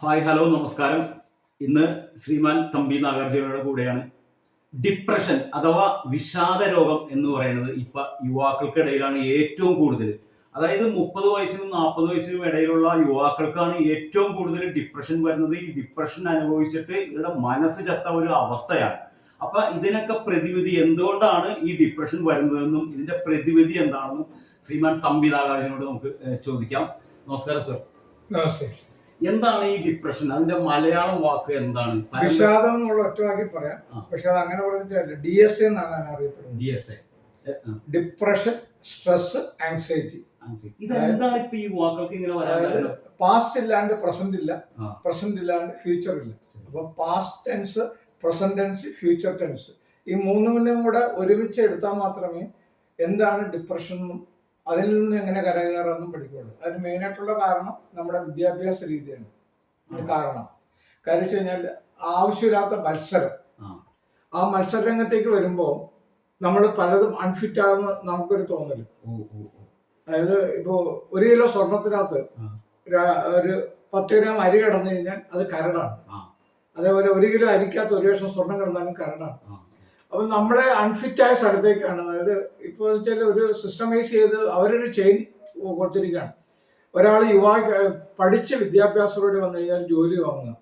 Hi hello നമസ്കാരം. ഇന്ന് ശ്രീമാൻ തമ്പി നാഗാർജുനയുടെ കൂടെയാണ്. ഡിപ്രഷൻ അഥവാ വിഷാദ രോഗം എന്ന് പറയുന്നത് ഇപ്പൊ യുവാക്കൾക്കിടയിലാണ് ഏറ്റവും കൂടുതൽ. അതായത് മുപ്പത് വയസ്സിനും നാൽപ്പത് വയസ്സിനും ഇടയിലുള്ള യുവാക്കൾക്കാണ് ഏറ്റവും കൂടുതൽ ഡിപ്രഷൻ വരുന്നത്. ഈ ഡിപ്രഷൻ അനുഭവിച്ചിട്ട് ഇവരുടെ മനസ്സ് ചത്ത ഒരു അവസ്ഥയാണ്. അപ്പൊ ഇതിനൊക്കെ പ്രതിവിധി എന്തുകൊണ്ടാണ് ഈ ഡിപ്രഷൻ വരുന്നതെന്നും ഇതിന്റെ പ്രതിവിധി എന്താണെന്നും ശ്രീമാൻ തമ്പി നാഗാർജുനോട് നമുക്ക് ചോദിക്കാം. നമസ്കാരം സർ. നമസ്തേ എന്താണ് ഈ ഡിപ്രഷൻ അതിന്റെ മലയാളം വാക്ക് എന്താണ്? വിഷാദം എന്നുള്ള ഒറ്റവാക്കി പറയാം. പക്ഷെ അത് അങ്ങനെ പറഞ്ഞിട്ടില്ല. ഡി എസ് എന്നാണ് ഞാൻ അറിയപ്പെടുന്നത്. D S A depression stress anxiety ഇതെന്താണ് ഇപ്പൊ ഈ വാക്കുകൾക്ക് ഇങ്ങനെ വരാൻ പാസ്റ്റ് ഇല്ലാണ്ട് പ്രസന്റ് ഇല്ല. പ്രസന്റ് ഇല്ലാണ്ട് ഫ്യൂച്ചർ ഇല്ല. അപ്പൊ past tense present tense future tense ഈ മൂന്നിനും കൂടെ ഒരുമിച്ച് എടുത്താൽ മാത്രമേ എന്താണ് ഡിപ്രഷൻ എന്നും അതിൽ നിന്ന് എങ്ങനെ കരകയറാമെന്നും പഠിക്കുള്ളൂ അതിന് മെയിനായിട്ടുള്ള കാരണം നമ്മുടെ വിദ്യാഭ്യാസ രീതിയാണ്. കാരണം. കാര്യം വെച്ച് കഴിഞ്ഞാൽ ആവശ്യമില്ലാത്ത മത്സരം. ആ. മത്സരരംഗത്തേക്ക് വരുമ്പോൾ നമ്മൾ പലതും അൺഫിറ്റ് ആകുന്ന നമുക്കൊരു തോന്നൽ. അതായത് ഇപ്പോ ഒരു കിലോ സ്വർണത്തിനകത്ത് ഒരു- പത്ത് ഗ്രാം അരി കിടന്നു കഴിഞ്ഞാൽ അത് കരടാണ്. അതേപോലെ ഒരു കിലോ അരിക്കാത്ത ഒരു ലക്ഷം സ്വർണം കിടന്നാലും കരടാണ്. അപ്പൊ നമ്മളെ അൺഫിറ്റ് ആയ സ്ഥലത്തേക്കാണ്. അതായത് ഇപ്പോൾ വെച്ചാൽ ഒരു സിസ്റ്റമൈസ് ചെയ്ത് അവരൊരു ചെയിൻ കൊടുത്തിരിക്കുകയാണ്. ഒരാൾ യുവാ പഠിച്ച് വിദ്യാഭ്യാസത്തോടെ വന്നു കഴിഞ്ഞാൽ ജോലി വാങ്ങുക.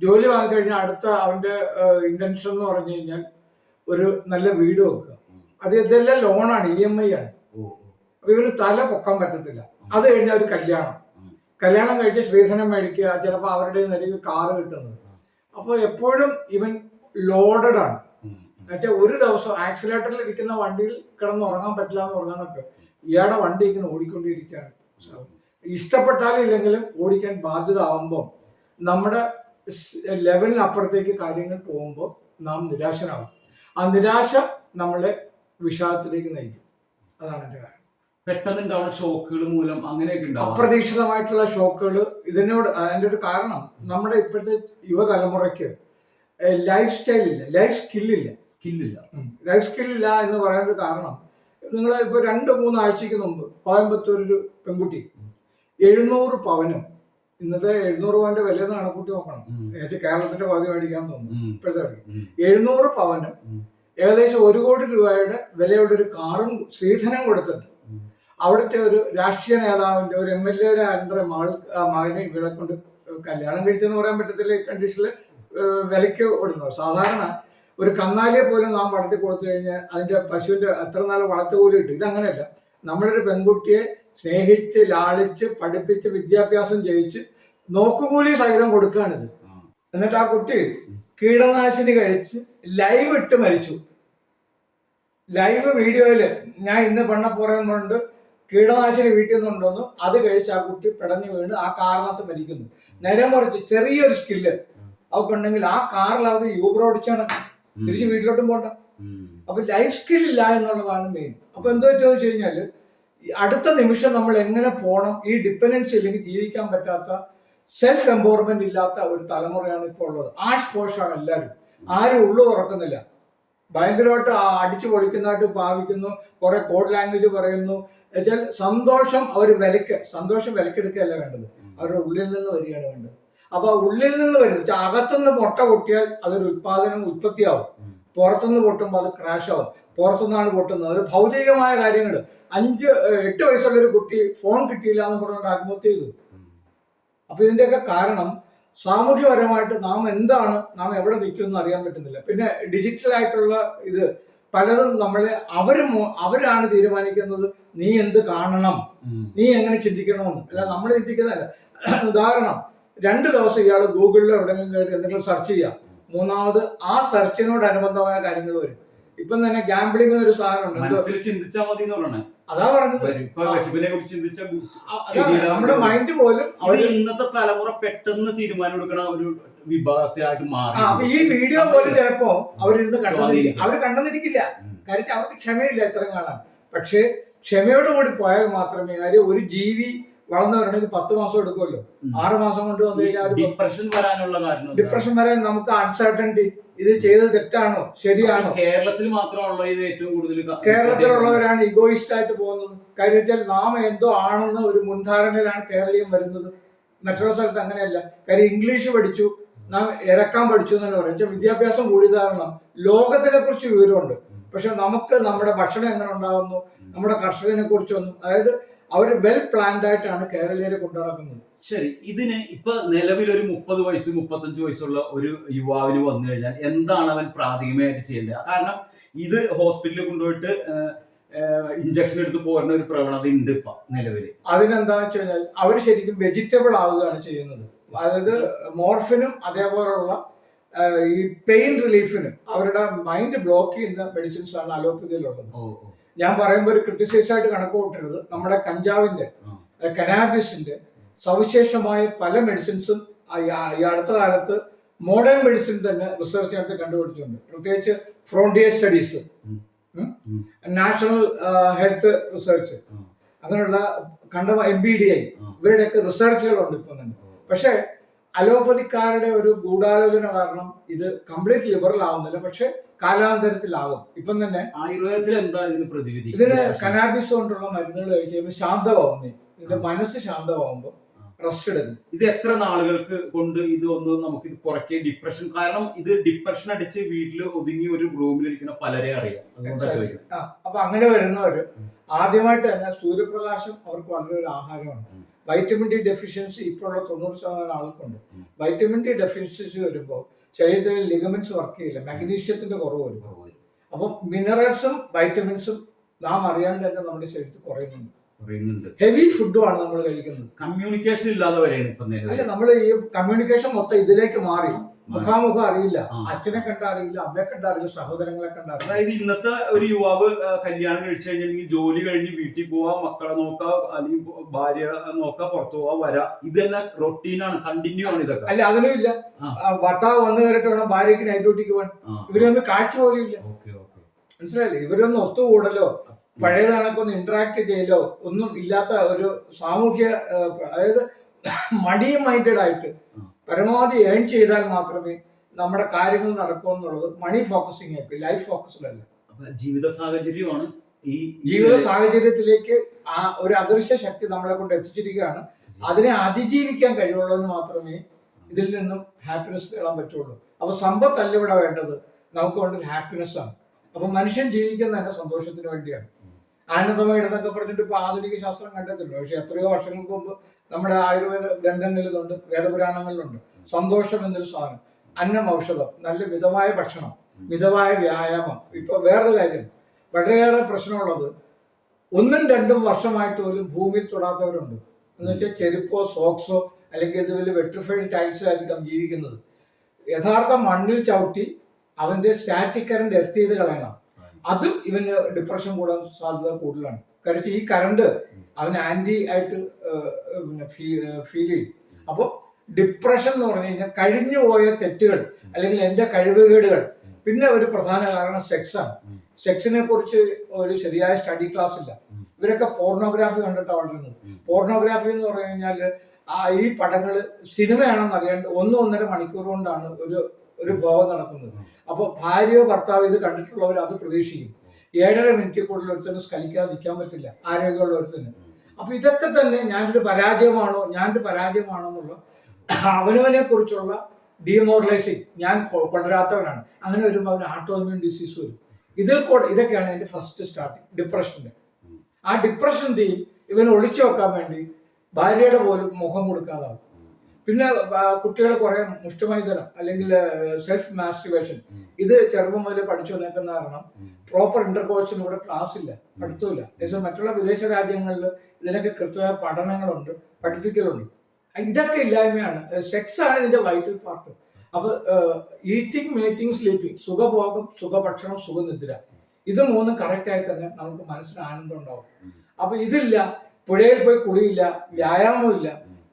ജോലി വാങ്ങിക്കഴിഞ്ഞാൽ അടുത്ത അവന്റെ ഇന്റൻഷൻ എന്ന് പറഞ്ഞു കഴിഞ്ഞാൽ ഒരു നല്ല വീട് വെക്കുക. അത് ഇതെല്ലാം ലോണാണ് ഇ എം ഐ ആണ്. ഓ. അപ്പൊ ഇവന് തല പൊക്കാൻ പറ്റത്തില്ല. അത് കഴിഞ്ഞാൽ ഒരു കല്യാണം. കല്യാണം കഴിച്ച് ശ്രീധനം മേടിക്കുക ചിലപ്പോൾ അവരുടെ നിലയ്ക്ക് കാറ് കിട്ടുന്നത്. അപ്പോൾ എപ്പോഴും ഇവൻ ലോഡഡ് ആണ്. എന്നുവെച്ചാൽ ഒരു ദിവസം ആക്സിലേറ്ററിൽ ഇരിക്കുന്ന വണ്ടിയിൽ കിടന്ന് ഉറങ്ങാൻ പറ്റില്ല എന്ന് പറഞ്ഞാൽ ഇയാളുടെ വണ്ടി ഇങ്ങനെ ഓടിക്കൊണ്ടിരിക്കുകയാണ്. ഇഷ്ടപ്പെട്ടാലും ഇല്ലെങ്കിലും ഓടിക്കാൻ ബാധ്യത ആവുമ്പോൾ നമ്മുടെ ലെവലിനപ്പുറത്തേക്ക് കാര്യങ്ങൾ പോകുമ്പോൾ നാം നിരാശനാവും. ആ നിരാശ നമ്മളെ വിഷാദത്തിലേക്ക് നയിക്കും. അതാണ് എന്റെ കാര്യം. പെട്ടെന്ന് ഉണ്ടാവുന്ന ഷോക്കുകൾ മൂലം അങ്ങനെയൊക്കെ ഉണ്ടാവും. അപ്രതീക്ഷിതമായിട്ടുള്ള ഷോക്കുകൾ ഇതിനോട് അതിന്റെ ഒരു കാരണം നമ്മുടെ ഇപ്പോഴത്തെ യുവതലമുറയ്ക്ക് ലൈഫ് സ്റ്റൈൽ ഇല്ല ലൈഫ് സ്കില്ലില്ല സ്കില്ലില്ല ലൈഫ് സ്കില്ലില്ല എന്ന് പറയാനൊരു കാരണം. നിങ്ങൾ ഇപ്പോൾ രണ്ട് മൂന്ന് ആഴ്ചക്ക് മുമ്പ് കോയമ്പത്തൂർ ഒരു പെൺകുട്ടി എഴുന്നൂറ് പവനും. ഇന്നത്തെ എഴുന്നൂറ് പവന്റെ വില എന്ന് കണക്കൂട്ടി നോക്കണം. ഏകദേശം കേരളത്തിന്റെ പകുതി മേടിക്കാൻ തോന്നുന്നു. ഇപ്പോഴത്തെ. എഴുന്നൂറ് പവനും ഏകദേശം ഒരു കോടി രൂപയുടെ വിലയുള്ള ഒരു കാറും സീസണും കൊടുത്തിട്ട്. അവിടുത്തെ ഒരു രാഷ്ട്രീയ നേതാവിന്റെ ഒരു എം എൽ എയുടെ അണ്ടർ മകൾ മകനെ ഇവളെ കൊണ്ട് കല്യാണം കഴിച്ചെന്ന് പറയാൻ പറ്റത്തില്ല കണ്ടീഷനിൽ വിലയ്ക്ക് കൊടുക്കുന്നത് സാധാരണ ഒരു കന്നാലിയെ പോലും നാം വളർത്തി കൊടുത്തു കഴിഞ്ഞാൽ അതിന്റെ പശുവിന്റെ എത്ര നാൾ വളർത്ത് പോലും കിട്ടും ഇതങ്ങനെയല്ല. നമ്മളൊരു പെൺകുട്ടിയെ സ്നേഹിച്ച് ലാളിച്ച് പഠിപ്പിച്ച് വിദ്യാഭ്യാസം ചെയ്യിച്ച് നോക്കുകൂലി സഹിതം കൊടുക്കുകയാണിത്. എന്നിട്ട് ആ കുട്ടി കീടനാശിനി കഴിച്ച് ലൈവ് ഇട്ട് മരിച്ചു. ലൈവ് വീഡിയോയിൽ ഞാൻ ഇന്ന് പെണ്ണ പെണ്ണപ്പുറയുന്നുണ്ട് കീടനാശിനി വീട്ടിൽ നിന്നുണ്ടെന്നും അത് കഴിച്ച് ആ കുട്ടി പിടഞ്ഞു വീണ് ആ കാറിനകത്ത് മരിക്കുന്നു. നേരെ മറിച്ച് ചെറിയൊരു സ്കില്ല് അവക്കുണ്ടെങ്കിൽ ആ കാറിൽ അത് യൂബർ ഓടിച്ചാണ്. തിരിച്ച് വീട്ടിലോട്ടും പോണ്ട. അപ്പൊ ലൈഫ് സ്കിൽ ഇല്ല എന്നുള്ളതാണ് മെയിൻ അപ്പൊ എന്തോ ചോദിച്ചു കഴിഞ്ഞാൽ ഈ അടുത്ത നിമിഷം നമ്മൾ എങ്ങനെ പോകണം ഈ ഡിപ്പെൻഡൻസ് ഇല്ലെങ്കിൽ ജീവിക്കാൻ പറ്റാത്ത സെൽഫ് എംപവർമെന്റ് ഇല്ലാത്ത ഒരു തലമുറയാണ് ഇപ്പോൾ ഉള്ളത്. ആഷ് പോഷാണ് എല്ലാവരും ആരും ഉള്ളു തുറക്കുന്നില്ല. ഭയങ്കരമായിട്ട് അടിച്ചു പൊളിക്കുന്നതായിട്ട് ഭാവിക്കുന്നു കുറെ കോഡ് ലാംഗ്വേജ് പറയുന്നു. എന്നുവെച്ചാൽ സന്തോഷം അവർ വിലക്ക് സന്തോഷം വിലക്കെടുക്കുകയല്ല വേണ്ടത്. അവരുടെ ഉള്ളിൽ നിന്ന് വരികയാണ് വേണ്ടത്. അപ്പൊ ഉള്ളിൽ നിന്ന് വരും അകത്തുനിന്ന് മുട്ട പൊട്ടിയാൽ അതൊരു ഉത്പാദനം ഉത്പത്തിയാവും. പുറത്തുനിന്ന് പൊട്ടുമ്പോൾ അത് ക്രാഷ് ആവും പുറത്തുനിന്നാണ് പൊട്ടുന്നത്. അത് ഭൗതികമായ കാര്യങ്ങൾ. അഞ്ച് എട്ട് വയസ്സുള്ള ഒരു കുട്ടി ഫോൺ കിട്ടിയില്ല എന്ന് പറഞ്ഞുകൊണ്ട് ആത്മഹത്യ ചെയ്തു. അപ്പൊ ഇതിന്റെയൊക്കെ കാരണം സാമൂഹ്യപരമായിട്ട് നാം എന്താണ് നാം എവിടെ നിൽക്കുമെന്ന് അറിയാൻ പറ്റുന്നില്ല. പിന്നെ ഡിജിറ്റൽ ആയിട്ടുള്ള ഇത് പലതും നമ്മളെ അവർ അവരാണ് തീരുമാനിക്കുന്നത്. നീ എന്ത് കാണണം? നീ എങ്ങനെ ചിന്തിക്കണമെന്ന്. അല്ല നമ്മൾ ചിന്തിക്കുന്നതല്ല. ഉദാഹരണം രണ്ട് ദിവസം ഇയാൾ ഗൂഗിളിൽ എവിടെയെങ്കിലും കേട്ട് എന്തെങ്കിലും സെർച്ച് ചെയ്യാം. മൂന്നാമത് ആ സെർച്ചിനോട് അനുബന്ധമായ കാര്യങ്ങൾ വരും. ഇപ്പം തന്നെ ഗാംബ്ലിംഗ് ഒരു സാധനമുണ്ട് ചിന്തിച്ചാൽ മതി അതാ പറഞ്ഞത്. നമ്മുടെ മൈൻഡ് പോലും ഇന്നത്തെ തലമുറ പെട്ടെന്ന് തീരുമാനം എടുക്കണ ഒരു വിഭാഗത്തിലായിട്ട് ആയിട്ട് മാറി അപ്പൊ ഈ വീഡിയോ പോലും ചിലപ്പോ അവരിരുന്ന് കണ്ടിരിക്കും. അവർ കണ്ടെന്നിരിക്കില്ല. കാര്യം അവർക്ക് ക്ഷമയില്ല ഇത്രയും കാണാൻ പക്ഷേ ക്ഷമയോട് കൂടി പോയാൽ മാത്രമേ കാര്യം ഒരു ജീവി വളർന്നു വരണമെങ്കിൽ പത്ത് മാസം എടുക്കുമല്ലോ. ആറ് മാസം കൊണ്ട് വന്നു കഴിഞ്ഞാൽ ഡിപ്രഷൻ വരാനുള്ള കാരണം ഡിപ്രഷൻ വരാൻ നമുക്ക് അൺസർട്ടന്റി ഇത് ചെയ്തത് തെറ്റാണോ? ശരിയാണോ? കേരളത്തിൽ മാത്രമുള്ള ഇത് ഏറ്റവും കൂടുതൽ കേരളത്തിലുള്ളവരാണ് ഇഗോയിസ്റ്റ് ആയിട്ട് പോകുന്നത്. കാര്യം വെച്ചാൽ നാം എന്തോ ആണെന്ന് ഒരു മുൻധാരണയിലാണ് കേരളീയം വരുന്നത്. മറ്റുള്ള സ്ഥലത്ത് അങ്ങനെയല്ല. കാര്യം ഇംഗ്ലീഷ് പഠിച്ചു. നാം ഇറക്കാൻ പഠിച്ചു എന്നല്ല പറയാം വിദ്യാഭ്യാസം കൂടി കാരണം ലോകത്തിനെ കുറിച്ച് വിവരമുണ്ട്. പക്ഷെ നമുക്ക് നമ്മുടെ ഭക്ഷണം എങ്ങനെ ഉണ്ടാകുന്നു നമ്മുടെ കർഷകനെ കുറിച്ചൊന്നും അതായത് അവർ വെൽ പ്ലാൻഡ് ആയിട്ടാണ് കേരളീയരെ കൊണ്ടുനടക്കുന്നത്. ശരി ഇതിന് ഇപ്പൊ നിലവിൽ ഒരു മുപ്പത് വയസ്സ് മുപ്പത്തഞ്ച് വയസ്സുള്ള ഒരു യുവാവിന് വന്നു കഴിഞ്ഞാൽ എന്താണ് അവൻ പ്രാഥമികമായിട്ട് ചെയ്യേണ്ടത്? കാരണം ഇത് ഹോസ്പിറ്റലിൽ കൊണ്ടുപോയിട്ട് ഇഞ്ചക്ഷൻ എടുത്ത് പോരുന്ന ഒരു പ്രവണത ഉണ്ട് ഇപ്പൊ നിലവിൽ അതിനെന്താ വെച്ച് കഴിഞ്ഞാൽ അവർ ശരിക്കും വെജിറ്റബിൾ ആവുകയാണ് ചെയ്യുന്നത്. അതായത് മോർഫിനും അതേപോലുള്ള ഈ പെയിൻ റിലീഫിനും അവരുടെ മൈൻഡ് ബ്ലോക്ക് ചെയ്യുന്ന മെഡിസിൻസ് ആണ് അലോപ്പതിയിലുള്ളത് ഞാൻ പറയുമ്പോൾ ഒരു ക്രിട്ടിസൈസ് ആയിട്ട് കണക്ക് കൂട്ടരുത് നമ്മുടെ കഞ്ചാവിന്റെ. കനാബിസിന്റെ സവിശേഷമായ പല മെഡിസിൻസും ഈ അടുത്ത കാലത്ത് മോഡേൺ മെഡിസിൻ തന്നെ റിസർച്ച് നടത്തി കണ്ടുപിടിച്ചിട്ടുണ്ട്. പ്രത്യേകിച്ച് frontier studies. National health research. അങ്ങനെയുള്ള കണ്ട എം ബി ഡി ഐ ഇവരുടെയൊക്കെ റിസർച്ചുകളുണ്ട് ഇപ്പം തന്നെ. പക്ഷേ അലോപ്പതിക്കാരുടെ ഒരു ഗൂഢാലോചന കാരണം ഇത് കംപ്ലീറ്റ് ലിബറൽ ആവുന്നില്ല. പക്ഷെ കാലാന്തരത്തിലാവും. ഇപ്പം തന്നെ ആയുർവേദത്തിൽ എന്താ ഇതിന് പ്രതിവിധി? ഇതിന് കനാബിസ് കൊണ്ടുള്ള മരുന്നുകൾ കഴിച്ച് കഴിയുമ്പോൾ ശാന്തമാവും ഇതിന്റെ മനസ്സ് ശാന്തമാവുമ്പോൾ റെസ്റ്റ് എടുക്കും. ഇത് എത്ര നാളുകൾക്ക് കൊണ്ട് ഇത് ഒന്ന് നമുക്ക് ഇത് കുറയ്ക്കുക ഡിപ്രഷൻ കാരണം ഇത് ഡിപ്രഷൻ അടിച്ച് വീട്ടിൽ ഒതുങ്ങി ഒരു റൂമിലിരിക്കുന്ന പലരെ അറിയാം. അപ്പൊ അങ്ങനെ വരുന്നവര് ആദ്യമായിട്ട് തന്നെ സൂര്യപ്രകാശം അവർക്ക് വളരെ ഒരു ആഹാരമാണ്. വൈറ്റമിൻ ഡി ഡെഫിഷ്യൻസി ഇപ്പോഴുള്ള തൊണ്ണൂറ് ശതമാനം ആൾക്കുണ്ട്. വൈറ്റമിൻ ഡി ഡെഫിഷ്യൻസി വരുമ്പോൾ ശരീരത്തിലെ ലിഗമെന്റ്സ് വർക്ക് ചെയ്യില്ല. മാഗ്നീഷ്യത്തിന്റെ കുറവ് വരും. അപ്പം മിനറൽസും വൈറ്റമിൻസും നാം അറിയാണ്ട് തന്നെ നമ്മുടെ ശരീരത്തിൽ കുറയുന്നുണ്ട്. പറയുന്നുണ്ട് ഹെവി ഫുഡുമാണ് നമ്മൾ കഴിക്കുന്നത്. കമ്മ്യൂണിക്കേഷൻ ഇല്ലാതെ വരെയാണ് ഇപ്പൊ അല്ല നമ്മൾ ഈ കമ്മ്യൂണിക്കേഷൻ മൊത്തം ഇതിലേക്ക് മാറി. മുഖാമുഖം അറിയില്ല. അച്ഛനെ അച്ഛനെ കണ്ടറിയില്ല അമ്മയെ കണ്ടറിയില്ല സഹോദരങ്ങളെ കണ്ട കണ്ടറിയില്ല അതായത് ഇന്നത്തെ ഒരു യുവാവ് കല്യാണം കഴിച്ചു കഴിഞ്ഞിട്ടുണ്ടെങ്കിൽ ജോലി കഴിഞ്ഞ് വീട്ടിൽ പോവാ മക്കളെ നോക്കാ അല്ലെങ്കിൽ ഭാര്യ നോക്കാ പുറത്തു പോവാ വരാ. ഇതെല്ലാം റൊട്ടീനാണ് കണ്ടിന്യൂ ആണ് ഇതൊക്കെ. അല്ല അതിനും ഇല്ല. ഭർത്താവ് വന്നു കയറിട്ട് വേണം ഭാര്യയ്ക്ക് നൈറ്റ് ഡ്യൂട്ടിക്ക് പോകാൻ ഇവരൊന്നും കാഴ്ച പോലും ഇല്ല. Okay okay. മനസ്സിലായില്ലേ? ഇവരൊന്നും ഒത്തുകൂടലോ? പഴയ ഒന്ന് ഇന്ററാക്ട് ചെയ്യലോ? ഒന്നും ഇല്ലാത്ത ഒരു സാമൂഹ്യ അതായത് മടി മൈൻഡഡ് ആയിട്ട്. പരമാവധി ഏൺ ചെയ്താൽ മാത്രമേ നമ്മുടെ കാര്യങ്ങൾ നടക്കൂ എന്നുള്ളത് മണി ഫോക്കസിങ് ആയി ലൈഫ് ഫോക്കസ്ഡ് അല്ല. ജീവിത സാഹചര്യമാണ് ഈ ജീവിത സാഹചര്യത്തിലേക്ക് ആ ഒരു അദൃശ്യ ശക്തി നമ്മളെ കൊണ്ട് എത്തിച്ചിരിക്കുകയാണ്. അതിനെ അതിജീവിക്കാൻ കഴിയുള്ളൂ മാത്രമേ ഇതിൽ നിന്നും ഹാപ്പിനെസ് നേടാൻ പറ്റുള്ളൂ. അപ്പൊ സമ്പത്തല്ല ഇവിടെ വേണ്ടത്. നമുക്ക് വേണ്ടത് ഹാപ്പിനെസ് ആണ്. അപ്പൊ മനുഷ്യൻ ജീവിക്കുന്ന തന്നെ സന്തോഷത്തിന് വേണ്ടിയാണ്. ആനന്ദമായിട്ടെന്നൊക്കെ പറഞ്ഞിട്ട് ഇപ്പൊ ആധുനിക ശാസ്ത്രം കണ്ടെത്തില്ല പക്ഷെ എത്രയോ വർഷങ്ങൾക്ക് മുമ്പ് നമ്മുടെ ആയുർവേദ ഗ്രന്ഥങ്ങളിലുണ്ട് വേദപുരാണങ്ങളിലുണ്ട്. സന്തോഷം എന്നൊരു സാധനം. അന്നം ഔഷധം നല്ല മിതമായ ഭക്ഷണം മിതമായ വ്യായാമം. ഇപ്പൊ വേറൊരു കാര്യം വളരെയേറെ പ്രശ്നമുള്ളത്. ഒന്നും രണ്ടും വർഷമായിട്ട് പോലും ഭൂമിയിൽ തൊടാത്തവരുണ്ട്. എന്ന് വെച്ചാൽ ചെരുപ്പോ സോക്സോ അല്ലെങ്കിൽ ഇതുപോലെ വെട്രിഫൈഡ് ടൈൽസിലായിരിക്കാം ജീവിക്കുന്നത്. യഥാർത്ഥ മണ്ണിൽ ചവിട്ടി അവന്റെ സ്റ്റാറ്റിക് കറണ്ട് എർത്ത് ചെയ്ത് കളയണം. അതും ഇവന് ഡിപ്രഷൻ കൂടാൻ സാധ്യത കൂടുതലാണ്. കാരണം ഈ കറണ്ട് അവന് ആന്റി ആയിട്ട് ഫീൽ ചെയ്യും. അപ്പോൾ ഡിപ്രഷൻ എന്ന് പറഞ്ഞു കഴിഞ്ഞാൽ കഴിഞ്ഞു പോയ തെറ്റുകൾ അല്ലെങ്കിൽ എന്റെ കഴിവുകേടുകൾ. പിന്നെ ഒരു പ്രധാന കാരണം സെക്സാണ് സെക്സിനെ കുറിച്ച് ഒരു ശരിയായ സ്റ്റഡി ക്ലാസ് ഇല്ല. ഇവരൊക്കെ പോർണോഗ്രാഫി കണ്ടിട്ടാണ് വളരുന്നത്. പോർണോഗ്രാഫി എന്ന് പറഞ്ഞു കഴിഞ്ഞാൽ ആ ഈ പടങ്ങൾ സിനിമയാണെന്ന് അറിയാണ്ട് ഒന്ന് ഒന്നര മണിക്കൂർ കൊണ്ടാണ് ഒരു ഒരു ഭാവം നടക്കുന്നത്. അപ്പോൾ അപ്പൊ ഭാര്യയോ ഭർത്താവോ ഇത് കണ്ടിട്ടുള്ളവർ അത് പ്രതീക്ഷിക്കും. ഏഴര മിനിറ്റ് കൂടുതൽ ഒരുത്തിന് സ്കലിക്കാതെ നിൽക്കാൻ പറ്റില്ല. ആരോഗ്യമുള്ള ഒരുത്തന് അപ്പൊ ഇതൊക്കെ തന്നെ ഞാനൊരു പരാജയമാണോ ഞാനൊരു പരാജയമാണോ എന്നുള്ള അവനവനെ കുറിച്ചുള്ള ഡിമോറലൈസിങ് ഞാൻ കൊണ്ടുവരാത്തവനാണ്. അങ്ങനെ വരുമ്പോൾ അവന് ആട്ടോമിയൻ ഡിസീസ് വരും. ഇതിൽ കൂടെ ഇതൊക്കെയാണ് എന്റെ ഫസ്റ്റ് സ്റ്റാർട്ടിങ് ഡിപ്രഷന്റെ ആ ഡിപ്രഷൻ തീ ഇവനെ ഒളിച്ചു വെക്കാൻ വേണ്ടി ഭാര്യയുടെ പോലും മുഖം കൊടുക്കാതാവും. പിന്നെ കുട്ടികളെ കുട്ടികൾ കുറെ മുഷ്ടമൈതനം അല്ലെങ്കിൽ സെൽഫ് മാസ്റ്റിവേഷൻ ഇത് ചെറുപ്പം മുതൽ പഠിച്ചു വന്നേക്കുന്ന കാരണം. പ്രോപ്പർ ഇന്റർകോഴ്സിന് ഇവിടെ ക്ലാസ് ഇല്ല പഠിത്തമില്ല മറ്റുള്ള വിദേശ രാജ്യങ്ങളിൽ ഇതിനൊക്കെ കൃത്യമായ പഠനങ്ങളുണ്ട് പഠിപ്പിക്കലുണ്ട്. ഇതൊക്കെ ഇല്ലായ്മയാണ്. സെക്സ് ആണ് ഇതിന്റെ വൈറ്റൽ പാർട്ട്. അപ്പൊ ഈറ്റിംഗ് മേറ്റിംഗ് സ്ലീപ്പിംഗ് സുഖഭോഗം സുഖഭക്ഷണം സുഖനിദ്ര. ഇത് മൂന്നും കറക്റ്റായി തന്നെ നമുക്ക് മനസ്സിന് ആനന്ദം ഉണ്ടാവും. അപ്പൊ ഇതില്ല പുഴയിൽ പോയി കുളിയില്ല വ്യായാമം ഇല്ല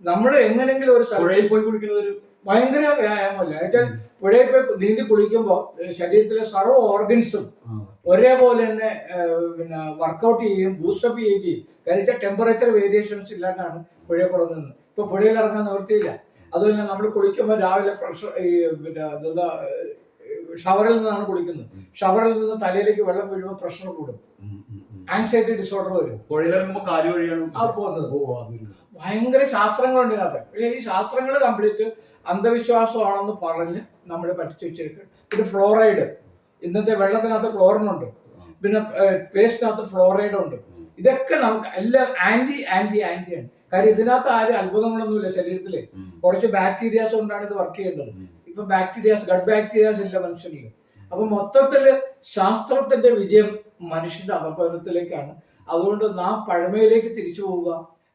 നമ്മൾ എങ്ങനെങ്കിലും ഒരു പുഴയിൽ പോയി കുടിക്കുന്ന ഒരു ഭയങ്കര വ്യായാമമല്ല. എന്നുവെച്ചാൽ പുഴയിൽ പോയി നീന്തി കുളിക്കുമ്പോൾ ശരീരത്തിലെ സർവ ഓർഗൻസും ഒരേപോലെ തന്നെ പിന്നെ വർക്കൗട്ട് ചെയ്യുകയും ബൂസ്റ്റപ്പ് ചെയ്യുകയും ചെയ്യും. കാരണം ടെമ്പറേച്ചർ വേരിയേഷൻസ് ഇല്ലാണ്ടാണ് പുഴയിൽ കുളങ്ങുന്നത് ഇപ്പൊ പുഴയിൽ ഇറങ്ങാൻ നിവൃത്തിയില്ല. അതുപോലെ നമ്മൾ കുളിക്കുമ്പോൾ രാവിലെ പ്രഷർ ഈ പിന്നെ എന്താ ഷവറിൽ നിന്നാണ് കുളിക്കുന്നത്. ഷവറിൽ നിന്ന് തലയിലേക്ക് വെള്ളം വീഴുമ്പോൾ പ്രഷർ കൂടും. ആൻസൈറ്റി ഡിസോർഡർ വരും. പോകുന്നത്. ഭയങ്കര ശാസ്ത്രങ്ങളുണ്ട് ഇതിനകത്ത്. പക്ഷേ ഈ ശാസ്ത്രങ്ങൾ കംപ്ലീറ്റ് അന്ധവിശ്വാസമാണെന്ന് പറഞ്ഞ് നമ്മളെ പറ്റിച്ചു വെച്ചിരിക്കും പിന്നെ ഫ്ലോറൈഡ്. ഇന്നത്തെ വെള്ളത്തിനകത്ത് ക്ലോറിനുണ്ട് പിന്നെ പേസ്റ്റിനകത്ത് ഫ്ലോറൈഡ് ഉണ്ട്. ഇതൊക്കെ നമുക്ക് എല്ലാം ആന്റി ആന്റി ആന്റി ആണ്. കാര്യം ഇതിനകത്ത് ആരും അത്ഭുതങ്ങളൊന്നുമില്ല ശരീരത്തിൽ കുറച്ച് ബാക്ടീരിയാസ് കൊണ്ടാണ് ഇത് വർക്ക് ചെയ്യേണ്ടത്. ഇപ്പൊ ബാക്ടീരിയാസ് ഗഡ് ബാക്ടീരിയാസ് ഇല്ല മനുഷ്യനിൽ അപ്പൊ മൊത്തത്തിൽ ശാസ്ത്രത്തിന്റെ വിജയം മനുഷ്യന്റെ അപകടത്തിലേക്കാണ് അതുകൊണ്ട് നാം പഴമയിലേക്ക് തിരിച്ചു പോവുക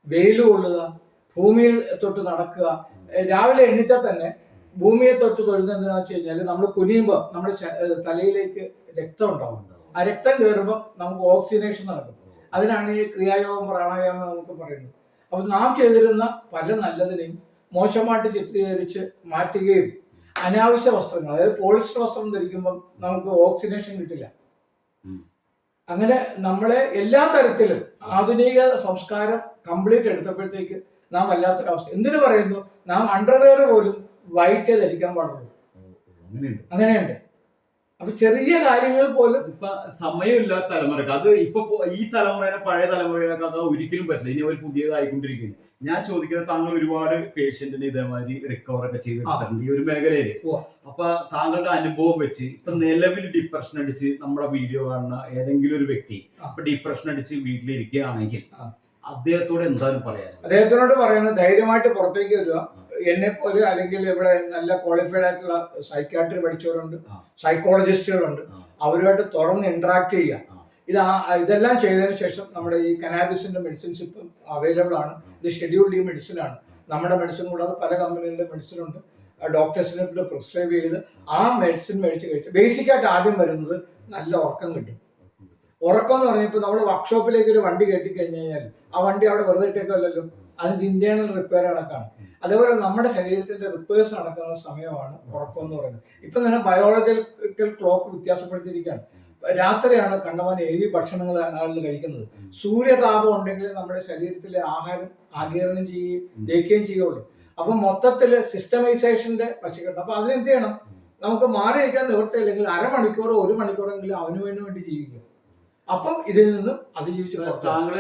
വെയിൽ കൊള്ളുക ഭൂമിയിൽ തൊട്ട് നടക്കുക. രാവിലെ എണീറ്റാൽ തന്നെ ഭൂമിയെ തൊട്ട് തൊഴുന്നത് എന്താണെന്ന് വെച്ച് കഴിഞ്ഞാൽ നമ്മൾ കുനിയുമ്പോൾ നമ്മുടെ തലയിലേക്ക് രക്തം ഉണ്ടാവും ആ രക്തം കയറുമ്പോൾ നമുക്ക് ഓക്സിജനേഷൻ നടക്കും അതിനാണ് ഈ ക്രിയായോഗം പ്രാണായാമം നമുക്ക് പറയുന്നത്. അപ്പൊ നാം ചെയ്തിരുന്ന പല നല്ലതിനെയും മോശമായിട്ട് ചിത്രീകരിച്ച് മാറ്റുകയും അനാവശ്യ വസ്ത്രങ്ങൾ അതായത് പോളിസ്റ്റർ വസ്ത്രം ധരിക്കുമ്പോൾ നമുക്ക് ഓക്സിജനേഷൻ കിട്ടില്ല. അങ്ങനെ നമ്മളെ എല്ലാ തരത്തിലും ആധുനിക സംസ്കാരം കംപ്ലീറ്റ് എടുത്തപ്പോഴത്തേക്ക് നാം വല്ലാത്തൊരവസ്ഥ. എന്തിനു പറയുന്നു? നാം അണ്ടർവെയർ പോലും വൈറ്റ് ധരിക്കാൻ പാടുള്ളൂ. അങ്ങനെയുണ്ട്. അപ്പൊ ചെറിയ കാര്യങ്ങൾ പോലും ഇപ്പൊ സമയമില്ല തലമുറയ്ക്ക് അത് ഇപ്പൊ ഈ തലമുറയെ പഴയ തലമുറയിലൊക്കെ അത് ഒരിക്കലും പറ്റില്ല. ഇനി അവർ പുതിയതായിക്കൊണ്ടിരിക്കുന്നു ഞാൻ ചോദിക്കുന്നത് താങ്കൾ ഒരുപാട് പേഷ്യന്റിന് ഇതേമാതിരി റിക്കവർ ഒക്കെ ചെയ്തിട്ടുണ്ട് ഈ ഒരു മേഖലയിൽ. അപ്പൊ താങ്കളുടെ അനുഭവം വെച്ച് ഇപ്പൊ നിലവിൽ ഡിപ്രഷൻ അടിച്ച് നമ്മുടെ വീഡിയോ കാണുന്ന ഏതെങ്കിലും ഒരു വ്യക്തി അപ്പൊ ഇപ്പൊ ഡിപ്രഷൻ അടിച്ച് വീട്ടിലിരിക്കുകയാണെങ്കിൽ അദ്ദേഹത്തോട് എന്താണ് പറയാൻ അദ്ദേഹത്തിനോട് പറയുന്നത് ധൈര്യമായിട്ട് പുറത്തേക്ക് വരിക. എന്നെ പോലെ അല്ലെങ്കിൽ ഇവിടെ നല്ല ക്വാളിഫൈഡ് ആയിട്ടുള്ള സൈക്കാട്രി പഠിച്ചവരുണ്ട് സൈക്കോളജിസ്റ്റുകളുണ്ട് അവരുമായിട്ട് തുറന്ന് ഇന്ററാക്ട് ചെയ്യുക. ഇത് ഇതെല്ലാം ചെയ്തതിന് ശേഷം നമ്മുടെ ഈ കനാബിസിന്റെ മെഡിസിൻസ് ഇപ്പം അവൈലബിൾ ആണ്. ഇത് ഷെഡ്യൂൾഡ് ഈ മെഡിസിൻ ആണ്. നമ്മുടെ മെഡിസിൻ കൂടാതെ പല കമ്പനികളുടെ മെഡിസിൻ ഉണ്ട്. ഡോക്ടേഴ്സിനെ പ്രിസ്ക്രൈബ് ചെയ്ത് ആ മെഡിസിൻ മേടിച്ച് കഴിച്ച് ബേസിക്കായിട്ട് ആദ്യം വരുന്നത് നല്ല ഉറക്കം കിട്ടും. ഉറക്കം എന്ന് പറഞ്ഞാൽ ഇപ്പൊ നമ്മൾ വർക്ക്ഷോപ്പിലേക്ക് ഒരു വണ്ടി കയറ്റി കഴിഞ്ഞു കഴിഞ്ഞാൽ ആ വണ്ടി അവിടെ വെറുതെ ഇട്ടേക്കല്ലോ അതിന്റെ ഇന്റേണൽ റിപ്പയർ കണക്കാണ് അതേപോലെ നമ്മുടെ ശരീരത്തിന്റെ റിപ്പേഴ്സ് നടക്കുന്ന സമയമാണ് ഉറക്കം പറയുന്നത്. ഇപ്പൊ തന്നെ ബയോളജിക്കൽ ക്ലോക്ക് വ്യത്യാസപ്പെടുത്തിയിരിക്കുകയാണ്. രാത്രിയാണ് കണ്ടവൻ എരി ഭക്ഷണങ്ങൾ ആളുകൾ കഴിക്കുന്നത്. സൂര്യതാപം ഉണ്ടെങ്കിൽ നമ്മുടെ ശരീരത്തിലെ ആഹാരം ആഗിരണം ചെയ്യുകയും ദഹിക്കുകയും ചെയ്യുള്ളൂ അപ്പൊ മൊത്തത്തിൽ സിസ്റ്റമൈസേഷന്റെ പശ്ചാത്തലം അപ്പൊ അതിനെന്ത് ചെയ്യണം? നമുക്ക് മാറി വയ്ക്കാൻ നിവൃത്തിയില്ലെങ്കിൽ അരമണിക്കൂറോ ഒരു മണിക്കൂറെങ്കിലും അവന് വേണ്ടി വേണ്ടി ജീവിക്കും അപ്പം ഇതിൽ നിന്നും അതിജീവിച്ച്. താങ്കൾ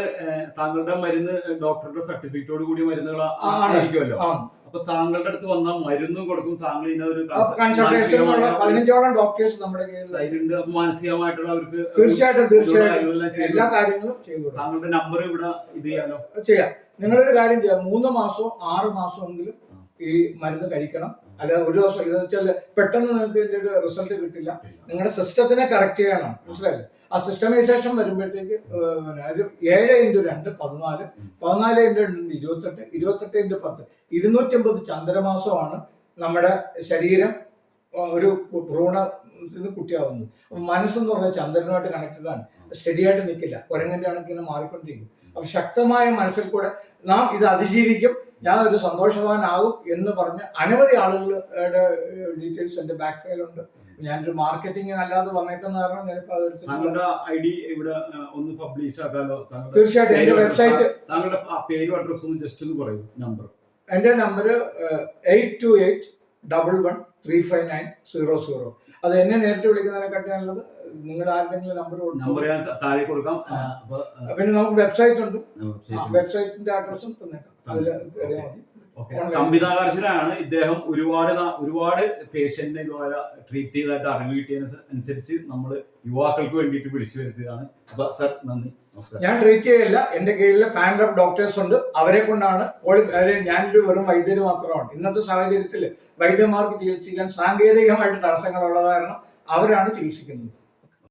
താങ്കളുടെ മരുന്ന് ഡോക്ടറുടെ സർട്ടിഫിക്കറ്റോട് കൂടി മരുന്നുകൾ. ആയിരിക്കുമല്ലോ. ആ. അപ്പൊ താങ്കളുടെ അടുത്ത് വന്ന മരുന്നും കൊടുക്കും. താങ്കൾ ഇതിനൊരു പതിനഞ്ചോളം ഡോക്ടേഴ്സ് നമ്മുടെ കയ്യിലുണ്ട്. അപ്പൊ മാനസികമായിട്ടുള്ള അവർക്ക് തീർച്ചയായിട്ടും തീർച്ചയായിട്ടും. എല്ലാ കാര്യങ്ങളും ചെയ്തു. താങ്കളുടെ നമ്പർ ഇവിടെ ഇത് ചെയ്യാലോ? ചെയ്യാം. നിങ്ങളൊരു കാര്യം ചെയ്യാം. മൂന്ന് മാസവും ആറ് മാസമെങ്കിലും ഈ മരുന്ന് കഴിക്കണം. അല്ലാതെ ഒരു ദിവസം ഇതെന്ന് വെച്ചാൽ പെട്ടെന്ന് നിങ്ങൾക്ക് ഇതിന്റെ ഒരു റിസൾട്ട് കിട്ടില്ല. നിങ്ങളുടെ സിസ്റ്റത്തിനെ കറക്റ്റ് ചെയ്യണം. മനസ്സിലായില്ലേ? ആ സിസ്റ്റമൈസേഷൻ വരുമ്പോഴത്തേക്ക് ഒരു ഏഴ് ഇന്റു രണ്ട് പതിനാല്. പതിനാല് ഇന്റു രണ്ട് ഇരുപത്തെട്ട്. ഇരുപത്തെട്ട് ഇന്റു പത്ത്. ഇരുന്നൂറ്റമ്പത് ചന്ദ്രമാസമാണ് നമ്മുടെ ശരീരം ഒരു ഭ്രൂണ കുട്ടിയാവുന്നത്. അപ്പൊ മനസ്സെന്ന് പറഞ്ഞാൽ ചന്ദ്രനുമായിട്ട് കണക്റ്റഡ് ആണ് സ്റ്റഡി ആയിട്ട് നിൽക്കില്ല. കുരങ്ങന്റെ ആണെങ്കിൽ ഇങ്ങനെ മാറിക്കൊണ്ടിരിക്കും. അപ്പം ശക്തമായ മനസ്സിൽ കൂടെ നാം ഇത് അതിജീവിക്കും. ഞാൻ ഒരു സന്തോഷവാനാകും എന്ന് പറഞ്ഞ് അനവധി ആളുകളുടെ ഡീറ്റെയിൽസ് എന്റെ ബാക്ക് ഫയലുണ്ട് ഞാനൊരു മാർക്കറ്റിംഗ് അല്ലാതെ വന്നേക്കുന്ന കാരണം ഞാനിപ്പോ അതെടുത്തിട്ടില്ല താങ്കളുടെ ഐ ഡി ഇവിടെ ഒന്ന് പബ്ലിഷ് ആക്കാലോ? തീർച്ചയായിട്ടും എന്റെ വെബ്സൈറ്റ് താങ്കളുടെ ആ പേരും അഡ്രസ്സും ഒന്ന് ജസ്റ്റ് ഒന്ന് പറയൂ നമ്പർ എന്റെ number eight two eight double one three five nine zero zero അത് എന്നെ നേരിട്ട് വിളിക്കുന്നതിനെക്കാട്ടി നല്ലത് നിങ്ങളുടെ ആരുടെങ്കിലും നമ്പർ നമ്പർ ഞാൻ താഴെ കൊടുക്കാം. പിന്നെ നമുക്ക് വെബ്സൈറ്റ് ഉണ്ട്. വെബ്സൈറ്റിന്റെ അഡ്രസ്സും തന്നേക്കാം സംവിധാകാർജുനാണ് ഇദ്ദേഹം ഒരുപാട് ഒരുപാട് പേഷ്യന്റിനെ ഇതുപോലെ ട്രീറ്റ് ചെയ്തായിട്ട് അറിവ് കിട്ടിയതിന് അനുസരിച്ച് നമ്മൾ യുവാക്കൾക്ക് വേണ്ടിയിട്ട് വിളിച്ചു വരുത്തിയതാണ്. അപ്പൊ സർ നന്ദി. ഞാൻ ട്രീറ്റ് ചെയ്യില്ല. എന്റെ കീഴിൽ പാനൽ ഓഫ് ഡോക്ടേഴ്സ് ഉണ്ട്. അവരെ കൊണ്ടാണ് ഞാനൊരു വെറും വൈദ്യര് മാത്രമാണ്. ഇന്നത്തെ സാഹചര്യത്തിൽ വൈദ്യന്മാർക്ക് ചികിത്സിക്കാൻ സാങ്കേതികമായിട്ട് തടസ്സങ്ങളുള്ളത് കാരണം അവരാണ് ചികിത്സിക്കുന്നത്.